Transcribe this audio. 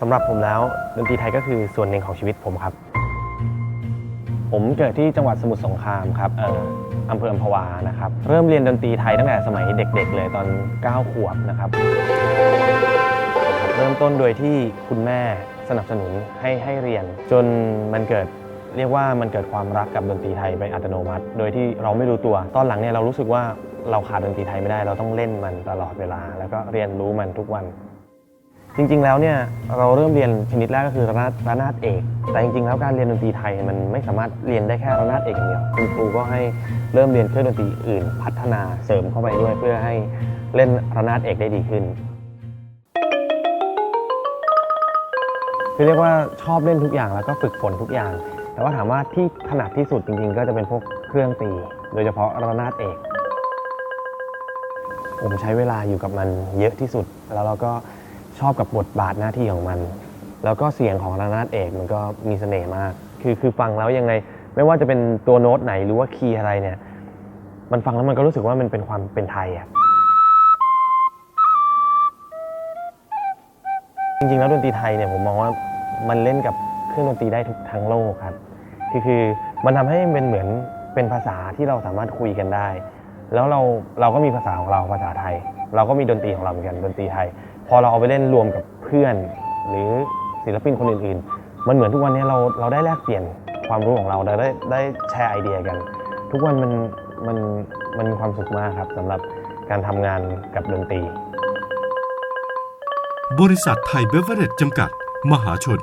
สำหรับผมแล้วดนตรีไทยก็คือส่วนหนึ่งของชีวิตผมครับ ผมเกิดที่จังหวัดสมุทรสงครามครับเอ่ออำเภออัมพวานะครับ เริ่มเรียนดนตรีไทยตั้งแต่สมัยเด็กๆ เลยตอน 9 ขวบนะครับ เริ่มต้นโดยที่คุณแม่สนับสนุนให้ให้เรียน จนมันเกิดเรียกว่ามันเกิดความรักกับดนตรีไทยไปอัตโนมัติ โดยที่เราไม่รู้ตัว ตอนหลังเนี่ยเรารู้สึกว่าเราขาดดนตรีไทยไม่ได้ เราต้องเล่นมันตลอดเวลา แล้วก็เรียนรู้มันทุกวัน จริง ๆ แล้วเนี่ยเราเริ่มเรียนชนิดแรกก็คือระนาดระนาดเอก แต่จริง ๆ แล้วการเรียนดนตรีไทยมันไม่สามารถเรียนได้แค่ระนาดเอกอย่างเดียวคุณครูก็ให้เริ่มเรียนเครื่องดนตรีอื่น พัฒนาเสริมเข้าไปด้วยเพื่อให้เล่นระนาดเอกได้ดีขึ้นคือเรียกว่าชอบเล่นทุกอย่างแล้วก็ฝึกฝนทุกอย่าง แต่ว่าถามว่าที่ถนัดที่สุดจริง ๆ ก็จะเป็นพวกเครื่องตี โดยเฉพาะระนาดเอก ผมใช้เวลาอยู่กับมันเยอะที่สุด แล้วเราก็ ชอบกับบทบาทหน้าที่ของมัน แล้วก็เสียงของระนาดเอกมันก็มีเสน่ห์มาก คือคือฟังแล้วยังไง ไม่ว่าจะเป็นตัวโน้ตไหนหรือว่าคีย์อะไรเนี่ย มันฟังแล้วมันก็รู้สึกว่ามันเป็นความเป็นไทยอะจริงๆแล้วดนตรีไทยเนี่ยผมมองว่ามันเล่นกับเครื่องดนตรีได้ทุกทั้งโลกครับคือคือมันทำให้เป็นเหมือนเป็นภาษาที่เราสามารถคุยกันได้ แล้วเราเราก็มีภาษาของเราภาษาไทย เราก็มีดนตรีของเราเหมือนกันดนตรีไทย พอเราเอาไปเล่นรวมกับเพื่อน หรือศิลปินคนอื่นๆ มันเหมือนทุกวันนี้เราเราได้แลกเปลี่ยนความรู้ของเราได้ได้ได้แชร์ไอเดียกัน ทุกวันมันมันมันมีความสุขมากครับสำหรับการทำงานกับดนตรี บริษัทไทยเบเวอร์เรจจำกัด มหาชน